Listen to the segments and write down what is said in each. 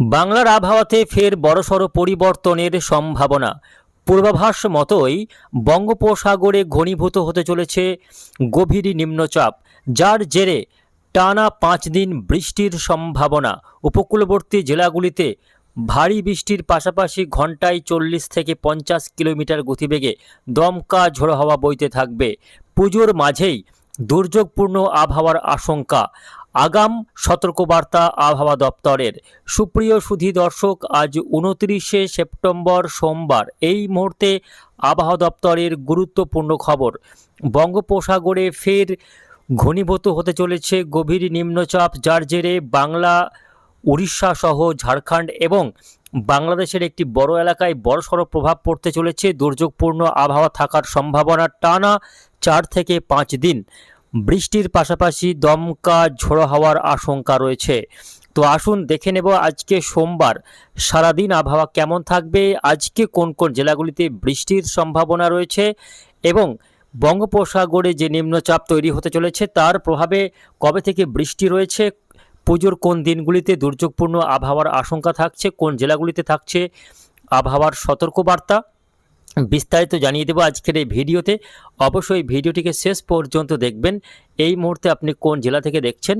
বাংলার আবহাওয়াতে ফের বড়সড় পরিবর্তনের সম্ভাবনা। পূর্বাভাস মতোই বঙ্গোপসাগরে ঘনীভূত হতে চলেছে গভীর নিম্নচাপ, যার জেরে টানা পাঁচ দিন বৃষ্টির সম্ভাবনা। উপকূলবর্তী জেলাগুলিতে ভারী বৃষ্টির পাশাপাশি ঘন্টায় চল্লিশ থেকে পঞ্চাশ কিলোমিটার গতিবেগে দমকা ঝোড়ো হাওয়া বইতে থাকবে। পুজোর মাঝেই দুর্যোগপূর্ণ আবহাওয়ার আশঙ্কা। আগাম সতর্কবার্তা আবহাওয়া দপ্তরের। সুপ্রিয় সুধী দর্শক, আজ উনত্রিশে সেপ্টেম্বর সোমবার, এই মুহূর্তে আবহাওয়া দপ্তরের গুরুত্বপূর্ণ খবর। বঙ্গোপসাগরে ফের ঘনীভূত হতে চলেছে গভীর নিম্নচাপ, যার জেরে বাংলা, উড়িষ্যা সহ ঝাড়খণ্ড এবং বাংলাদেশের একটি বড় এলাকায় বড়সড় প্রভাব পড়তে চলেছে। দুর্যোগপূর্ণ আবহাওয়া থাকার সম্ভাবনা টানা চার থেকে পাঁচ দিন। বৃষ্টির পাশাপাশি দমকা ঝোড়ো হওয়ার আশঙ্কা রয়েছে। তো আসুন দেখে নেব আজকে সোমবার, সারাদিন আবহাওয়া কেমন থাকবে, আজকে কোন কোন জেলাগুলিতে বৃষ্টির সম্ভাবনা রয়েছে এবং বঙ্গোপসাগরে যে নিম্নচাপ তৈরি হতে চলেছে তার প্রভাবে কবে থেকে বৃষ্টি রয়েছে, পুজোর কোন দিনগুলিতে দুর্যোগপূর্ণ আবহাওয়ার আশঙ্কা থাকছে, কোন জেলাগুলিতে থাকছে, আবহাওয়ার সতর্কবার্তা। বিস্তারিত জানিয়ে দেবো আজকের এই ভিডিওতে। অবশ্যই ভিডিওটিকে শেষ পর্যন্ত দেখবেন। এই মুহূর্তে আপনি কোন জেলা থেকে দেখছেন,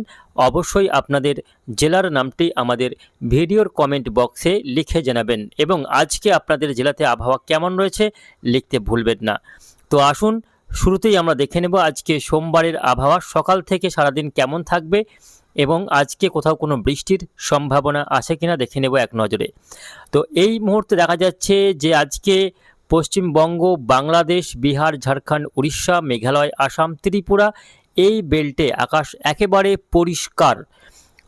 অবশ্যই আপনাদের জেলার নামটি আমাদের ভিডিওর কমেন্ট বক্সে লিখে জানাবেন এবং আজকে আপনাদের জেলাতে আবহাওয়া কেমন রয়েছে লিখতে ভুলবেন না। তো আসুন, শুরুতেই আমরা দেখে নেব আজকে সোমবারের আবহাওয়া, সকাল থেকে সারাদিন কেমন থাকবে এবং আজকে কোথাও কোনো বৃষ্টির সম্ভাবনা আছে কিনা দেখে নেব এক নজরে। তো এই মুহূর্তে দেখা যাচ্ছে যে আজকে পশ্চিমবঙ্গ, বাংলাদেশ, বিহার, ঝাড়খণ্ড, উড়িষ্যা, মেঘালয়, আসাম, ত্রিপুরা, এই বেল্টে আকাশ একেবারে পরিষ্কার।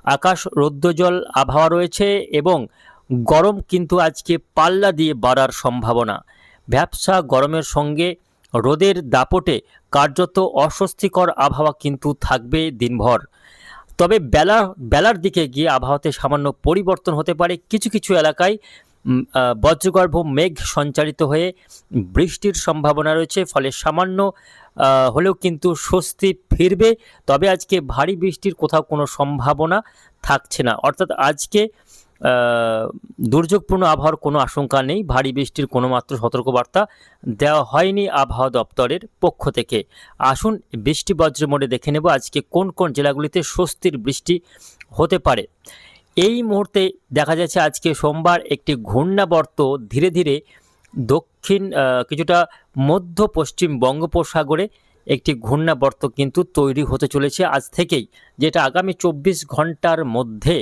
আকাশ রৌদ্রজল আবহাওয়া রয়েছে এবং গরম কিন্তু আজকে পাল্লা দিয়ে বাড়ার সম্ভাবনা। ব্যবসা গরমের সঙ্গে রোদের দাপটে কার্যত অস্বস্তিকর আবহাওয়া কিন্তু থাকবে দিনভর। তবে বেলা, বেলার দিকে গিয়ে আবহাওয়াতে সামান্য পরিবর্তন হতে পারে। কিছু কিছু এলাকায় বজ্রগর্ভ মেঘ সঞ্চারিত হয়ে বৃষ্টির সম্ভাবনা রয়েছে, ফলে সামান্য হলেও কিন্তু স্বস্তি ফিরবে। তবে আজকে ভারী বৃষ্টির কোথাও কোনো সম্ভাবনা থাকছে না। অর্থাৎ আজকে দুর্যোগপূর্ণ আবহাওয়ার কোনো আশঙ্কা নেই। ভারী বৃষ্টির কোনো মাত্র সতর্কবার্তা দেওয়া হয়নি আবহাওয়া দপ্তরের পক্ষ থেকে। আসুন বৃষ্টি বজ্র মোডে দেখে নেব আজকে কোন কোন জেলাগুলিতে স্বস্তির বৃষ্টি হতে পারে। এই মুহূর্তে দেখা যাচ্ছে আজকে সোমবার একটি ঘূর্ণাবর্ত ধীরে ধীরে দক্ষিণ কিছুটা মধ্য পশ্চিম বঙ্গোপসাগরে একটি ঘূর্ণাবর্ত কিন্তু তৈরি হতে চলেছে আজ থেকেই, যেটা আগামী চব্বিশ ঘণ্টার মধ্যে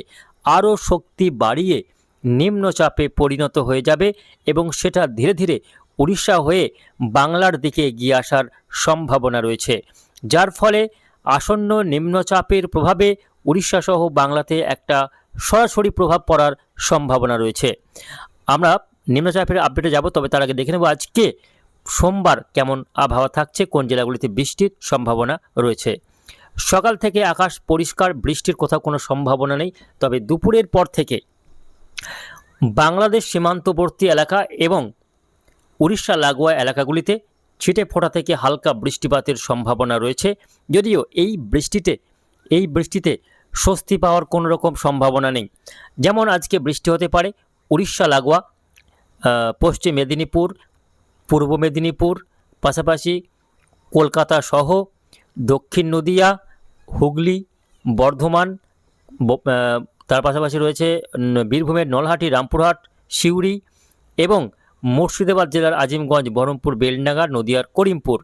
আরও শক্তি বাড়িয়ে নিম্নচাপে পরিণত হয়ে যাবে এবং সেটা ধীরে ধীরে উড়িষ্যা হয়ে বাংলার দিকে এগিয়ে আসার সম্ভাবনা রয়েছে। যার ফলে আসন্ন নিম্নচাপের প্রভাবে উড়িষ্যা সহ বাংলাতে একটা সরাসরি প্রভাব পড়ার সম্ভাবনা রয়েছে। আমরা নিম্নচাপের আপডেটে যাব, তবে তার আগে দেখে নেব আজকে সোমবার কেমন আবহাওয়া থাকছে, কোন জেলাগুলিতে বৃষ্টির সম্ভাবনা রয়েছে। সকাল থেকে আকাশ পরিষ্কার, বৃষ্টির কোথাও কোনো সম্ভাবনা নেই, তবে দুপুরের পর থেকে বাংলাদেশ সীমান্তবর্তী এলাকা এবং উড়িষ্যা, লাগোয়া এলাকাগুলিতে ছিটে ফোটা থেকে হালকা বৃষ্টিপাতের সম্ভাবনা রয়েছে। যদিও এই বৃষ্টিতে এই বৃষ্টিতে স্বস্তি পাওয়ার কোনো রকম সম্ভাবনা নেই। যেমন আজকে বৃষ্টি হতে পারে, উড়িষ্যা, লাগোয়া পশ্চিম মেদিনীপুর, পূর্ব মেদিনীপুর, পাশাপাশি কলকাতা সহ দক্ষিণ নদিয়া, হুগলি, বর্ধমান তার পাশাপাশি রয়েছে বীরভূমের নলহাটি, রামপুরহাট, সিউড়ি এবং মুর্শিদাবাদ জেলার আজিমগঞ্জ, বহরমপুর, বেলডাঙ্গা, নদিয়ার করিমপুর।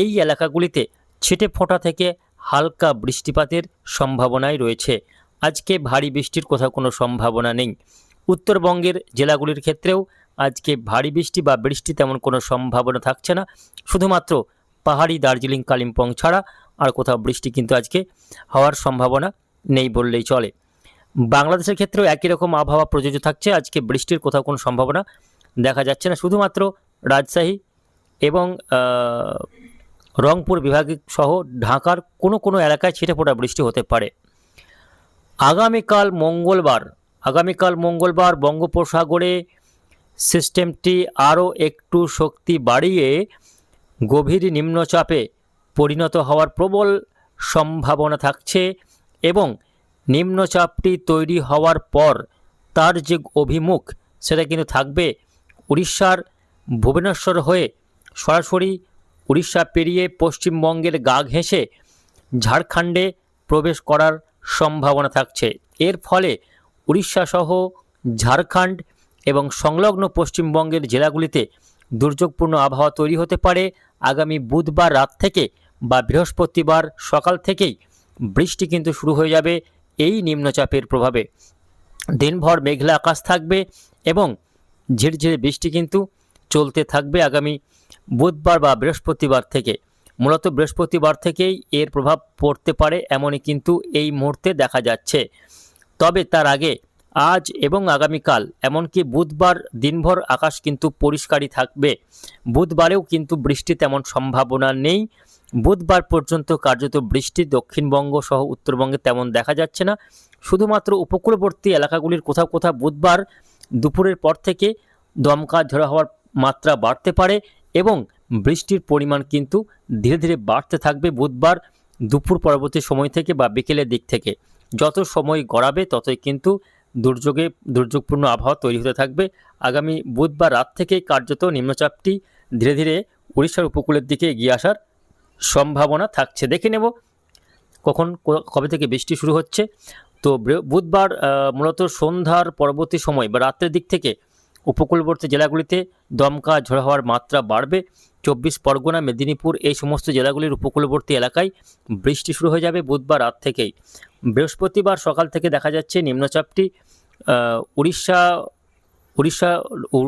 এই এলাকাগুলিতে ছিটে ফোঁটা থেকে হালকা বৃষ্টিপাতের সম্ভাবনাই রয়েছে। আজকে ভারী বৃষ্টির কোথাও কোনো সম্ভাবনা নেই। উত্তরবঙ্গের জেলাগুলির ক্ষেত্রেও আজকে ভারী বৃষ্টি বা বৃষ্টি তেমন কোনো সম্ভাবনা থাকছে না। শুধুমাত্র পাহাড়ি দার্জিলিং, কালিম্পং ছাড়া আর কোথাও বৃষ্টি কিন্তু আজকে হওয়ার সম্ভাবনা নেই বললেই চলে। বাংলাদেশের ক্ষেত্রেও একই রকম আবহাওয়া প্রযোজ্য থাকছে। আজকে বৃষ্টির কোথাও কোনো সম্ভাবনা দেখা যাচ্ছে না। শুধুমাত্র রাজশাহী এবং রংপুর বিভাগ সহ ঢাকার কোনো কোনো এলাকায় ছিটে ফোটা বৃষ্টি হতে পারে। আগামীকাল মঙ্গলবার আগামীকাল মঙ্গলবার বঙ্গোপসাগরে সিস্টেমটি আরও একটু শক্তি বাড়িয়ে গভীর নিম্নচাপে পরিণত হওয়ার প্রবল সম্ভাবনা থাকছে এবং নিম্নচাপটি তৈরি হওয়ার পর তার যে অভিমুখ, সেটা কিন্তু থাকবে উড়িষ্যার ভুবনেশ্বর হয়ে সরাসরি উড়িষ্যা পেরিয়ে পশ্চিমবঙ্গের গা ঘেঁষে ঝাড়খণ্ডে প্রবেশ করার সম্ভাবনা থাকছে। এর ফলে উড়িষ্যা সহ ঝাড়খণ্ড এবং সংলগ্ন পশ্চিমবঙ্গের জেলাগুলিতে দুর্যোগপূর্ণ আবহাওয়া তৈরি হতে পারে। আগামী বুধবার রাত থেকে বা বৃহস্পতিবার সকাল থেকেই বৃষ্টি কিন্তু শুরু হয়ে যাবে এই নিম্নচাপের প্রভাবে। দিনভর মেঘলা আকাশ থাকবে এবং ঝিরঝিরে বৃষ্টি কিন্তু চলতে থাকবে আগামী বুধবার বা বৃহস্পতিবার থেকে। মূলত বৃহস্পতিবার থেকেই এর প্রভাব পড়তে পারে এমনই কিন্তু এই মুহূর্তে দেখা যাচ্ছে। তবে তার আগে আজ এবং আগামীকাল, এমনকি বুধবার দিনভর আকাশ কিন্তু পরিষ্কারই থাকবে। বুধবারেও কিন্তু বৃষ্টি তেমন সম্ভাবনা নেই। বুধবার পর্যন্ত কার্যত বৃষ্টি দক্ষিণবঙ্গ সহ উত্তরবঙ্গে তেমন দেখা যাচ্ছে না। শুধুমাত্র উপকূলবর্তী এলাকাগুলির কোথাও কোথাও বুধবার দুপুরের পর থেকে দমকা ঝড়ো হওয়ার মাত্রা বাড়তে পারে। এবং বৃষ্টির পরিমাণ কিন্তু ধীরে ধীরে বাড়তে থাকবে বুধবার দুপুর পরবর্তী সময় থেকে বা বিকেলের দিক থেকে। যত সময় গড়াবে, ততই কিন্তু দুর্যোগে, দুর্যোগপূর্ণ আবহাওয়া তৈরি হতে থাকবে। আগামী বুধবার রাত থেকেই কার্যত নিম্নচাপটি ধীরে ধীরে উড়িষ্যার উপকূলের দিকে এগিয়ে আসার সম্ভাবনা থাকছে। দেখে নেব কখন, কবে থেকে বৃষ্টি শুরু হচ্ছে। তো বুধবার মূলত সন্ধ্যার পরবর্তী সময় বা রাত্রের দিক থেকে উপকূলবর্তী জেলাগুলিতে দমকা ঝড় হওয়ার মাত্রা বাড়বে। চব্বিশ পরগনা, মেদিনীপুর এই সমস্ত জেলাগুলির উপকূলবর্তী এলাকায় বৃষ্টি শুরু হয়ে যাবে বুধবার রাত থেকেই। বৃহস্পতিবার সকাল থেকে দেখা যাচ্ছে নিম্নচাপটি উড়িষ্যা উড়িষ্যা,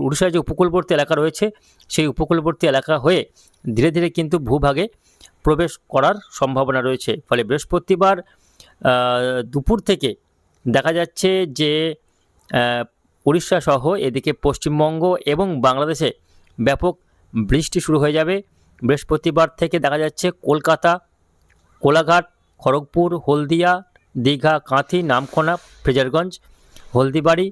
উড়িষ্যার যে উপকূলবর্তী এলাকা রয়েছে, সেই উপকূলবর্তী এলাকা হয়ে ধীরে ধীরে কিন্তু ভূভাগে প্রবেশ করার সম্ভাবনা রয়েছে। ফলে বৃহস্পতিবার দুপুর থেকে দেখা যাচ্ছে যে উড়িষ্যা সহ এদিকে পশ্চিমবঙ্গ এবং বাংলাদেশে ব্যাপক বৃষ্টি শুরু হয়ে যাবে। বৃহস্পতিবার থেকে দেখা যাচ্ছে কলকাতা, কোলাঘাট, খড়গপুর, হলদিয়া, দীঘা, কাঁথি, নামখোনা, ফ্রেজারগঞ্জ, হলদিবাড়ি,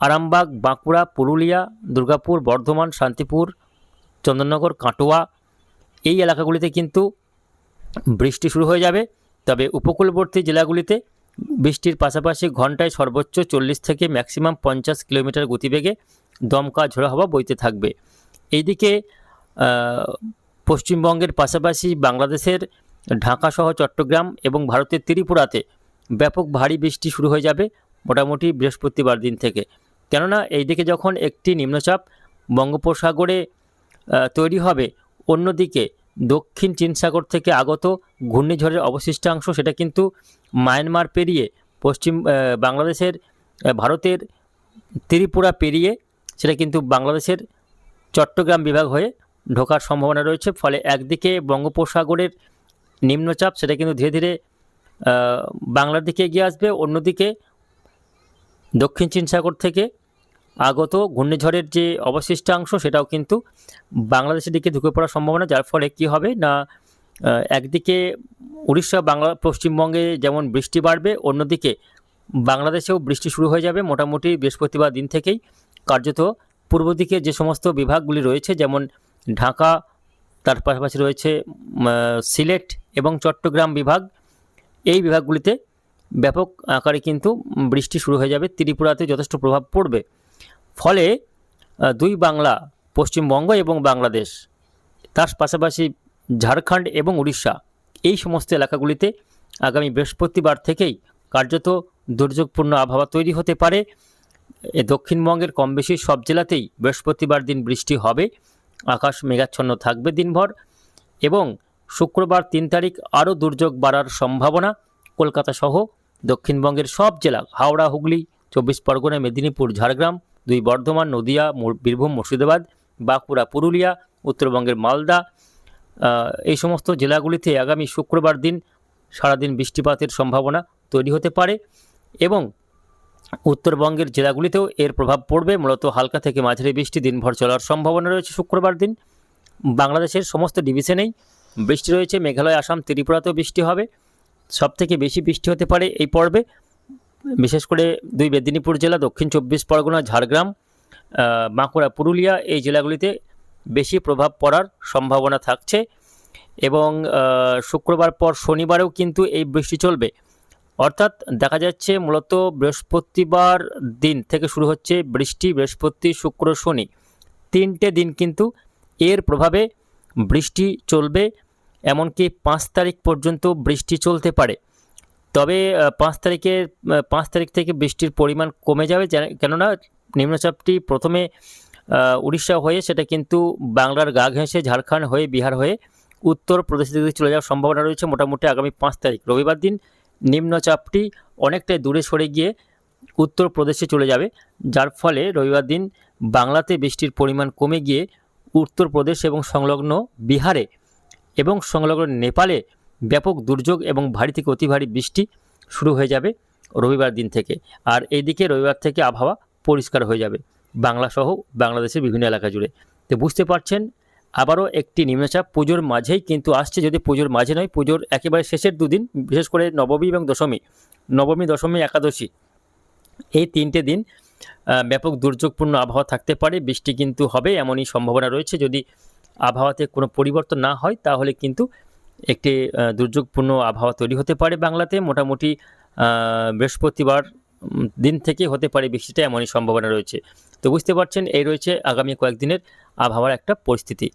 আরামবাগ, বাঁকুড়া, পুরুলিয়া, দুর্গাপুর, বর্ধমান, শান্তিপুর, চন্দননগর, কাটোয়া এই এলাকাগুলিতে কিন্তু বৃষ্টি শুরু হয়ে যাবে। তবে উপকূলবর্তী জেলাগুলিতে বৃষ্টির পাশাপাশি ঘন্টায় সর্বোচ্চ চল্লিশ থেকে ম্যাক্সিমাম পঞ্চাশ কিলোমিটার গতিবেগে দমকা ঝোড়ো হাওয়া বইতে থাকবে। এইদিকে পশ্চিমবঙ্গের পাশাপাশি বাংলাদেশের ঢাকা সহ চট্টগ্রাম এবং ভারতের ত্রিপুরাতে ব্যাপক ভারী বৃষ্টি শুরু হয়ে যাবে মোটামুটি বৃহস্পতিবার দিন থেকে। কেননা, এইদিকে যখন একটি নিম্নচাপ বঙ্গোপসাগরে তৈরি হবে, অন্যদিকে দক্ষিণ চীন সাগর থেকে আগত ঘূর্ণিঝড়ের অবশিষ্টাংশ সেটা কিন্তু মায়ানমার পেরিয়ে, পশ্চিম বাংলাদেশের ভারতের ত্রিপুরা পেরিয়ে, সেটা কিন্তু বাংলাদেশের চট্টগ্রাম বিভাগ হয়ে ঢোকার সম্ভাবনা রয়েছে। ফলে একদিকে বঙ্গোপসাগরের নিম্নচাপ, সেটা কিন্তু ধীরে ধীরে বাংলার দিকে এগিয়ে আসবে। অন্যদিকে দক্ষিণ চীন সাগর থেকে আগত ঘূর্ণিঝড়ের যে অবশিষ্টাংশ, সেটাও কিন্তু বাংলাদেশের দিকে ঢুকে পড়ার সম্ভাবনা, যার ফলে কি হবে না একদিকে উড়িষ্যা, বাংলা, পশ্চিমবঙ্গে যেমন বৃষ্টি বাড়বে, অন্যদিকে বাংলাদেশেও বৃষ্টি শুরু হয়ে যাবে মোটামুটি বৃহস্পতিবার দিন থেকেই। কার্যত পূর্ব দিকে যে সমস্ত বিভাগগুলি রয়েছে, যেমন ঢাকা, তার পাশাপাশি রয়েছে সিলেট এবং চট্টগ্রাম বিভাগ, এই বিভাগগুলিতে ব্যাপক আকারে কিন্তু বৃষ্টি শুরু হয়ে যাবে। ত্রিপুরাতে যথেষ্ট প্রভাব পড়বে। ফলে দুই বাংলা, পশ্চিমবঙ্গ এবং বাংলাদেশ, তার পাশাপাশি ঝাড়খণ্ড এবং উড়িষ্যা এই সমস্ত এলাকাগুলিতে আগামী বৃহস্পতিবার থেকেই কার্যত দুর্যোগপূর্ণ আবহাওয়া তৈরি হতে পারে। দক্ষিণবঙ্গের কম বেশি সব জেলাতেই বৃহস্পতিবার দিন বৃষ্টি হবে, আকাশ মেঘাচ্ছন্ন থাকবে দিনভর এবং শুক্রবার তিন তারিখ আরও দুর্যোগ বাড়ার সম্ভাবনা কলকাতা সহ দক্ষিণবঙ্গের সব জেলা হাওড়া, হুগলি, চব্বিশ পরগনা, মেদিনীপুর, ঝাড়গ্রাম, দুই বর্ধমান, নদিয়া বীরভূম, মুর্শিদাবাদ, বাঁকুড়া, পুরুলিয়া, উত্তরবঙ্গের মালদা এই সমস্ত জেলাগুলিতে আগামী শুক্রবার দিন সারাদিন বৃষ্টিপাতের সম্ভাবনা তৈরি হতে পারে এবং উত্তরবঙ্গের জেলাগুলিতেও এর প্রভাব পড়বে। মূলত হালকা থেকে মাঝারি বৃষ্টি দিনভর চলার সম্ভাবনা রয়েছে শুক্রবার দিন। বাংলাদেশের সমস্ত ডিভিশনেই বৃষ্টি রয়েছে। মেঘালয়, আসাম, ত্রিপুরাতেও বৃষ্টি হবে। সবথেকে বেশি বৃষ্টি হতে পারে এই পর্বে। বিশেষ করে দুই মেদিনীপুর জেলা, দক্ষিণ চব্বিশ পরগনা, ঝাড়গ্রাম বাঁকুড়া, পুরুলিয়া এই জেলাগুলিতে বেশি প্রভাব পড়ার সম্ভাবনা থাকছে এবং শুক্রবার পর শনিবারেও কিন্তু এই বৃষ্টি চলবে। অর্থাৎ দেখা যাচ্ছে মূলত বৃহস্পতিবার দিন থেকে শুরু হচ্ছে বৃষ্টি, বৃহস্পতি, শুক্র, শনি। তিনটে দিন কিন্তু এর প্রভাবে বৃষ্টি চলবে, এমনকি পাঁচ তারিখ পর্যন্ত বৃষ্টি চলতে পারে। তবে পাঁচ তারিখে পাঁচ তারিখ থেকে বৃষ্টির পরিমাণ কমে যাবে কেননা নিম্নচাপটি প্রথমে উড়িষ্যা হয়ে সেটা কিন্তু বাংলার গা ঘেঁষে ঝাড়খণ্ড হয়ে বিহার হয়ে উত্তরপ্রদেশের দিকে চলে যাওয়ার সম্ভাবনা রয়েছে মোটামুটি আগামী পাঁচ তারিখ। রবিবার দিন নিম্নচাপটি অনেকটাই দূরে সরে গিয়ে উত্তরপ্রদেশে চলে যাবে, যার ফলে রবিবার দিন বাংলাতে বৃষ্টির পরিমাণ কমে গিয়ে উত্তরপ্রদেশ এবং সংলগ্ন বিহারে এবং সংলগ্ন নেপালে ব্যাপক দুর্যোগ এবং ভারী থেকে অতি ভারী বৃষ্টি শুরু হয়ে যাবে রবিবার দিন থেকে। আর এইদিকে রবিবার থেকে আবহাওয়া পরিষ্কার হয়ে যাবে। বাংলা সহ বাংলাদেশের বিভিন্ন এলাকা জুড়ে। তো বুঝতে পারছেন, আবারও একটি নিম্নচাপ। পুজোর মাঝেই কিন্তু আসছে, যদি পুজোর মাঝে নয়, পুজোর একেবারে শেষের দুদিন, বিশেষ করে নবমী এবং দশমী, নবমী, দশমী, একাদশী, এই তিনটে দিন ব্যাপক দুর্যোগপূর্ণ আবহাওয়া থাকতে পারে। বৃষ্টি কিন্তু হবে, এমনই সম্ভাবনা রয়েছে। যদি আবহাওয়াতে কোনো পরিবর্তন না হয়, তাহলে কিন্তু একটি দুর্যোগপূর্ণ আবহাওয়া তৈরি হতে পারে বাংলাতে। মোটামুটি বৃহস্পতিবার দিন থেকে হতে পারে বৃষ্টিটা এমনই সম্ভাবনা রয়েছে। তো বুঝতে পারছেন, এই রয়েছে আগামী কয়েকদিনের আবহাওয়ার একটা পরিস্থিতি।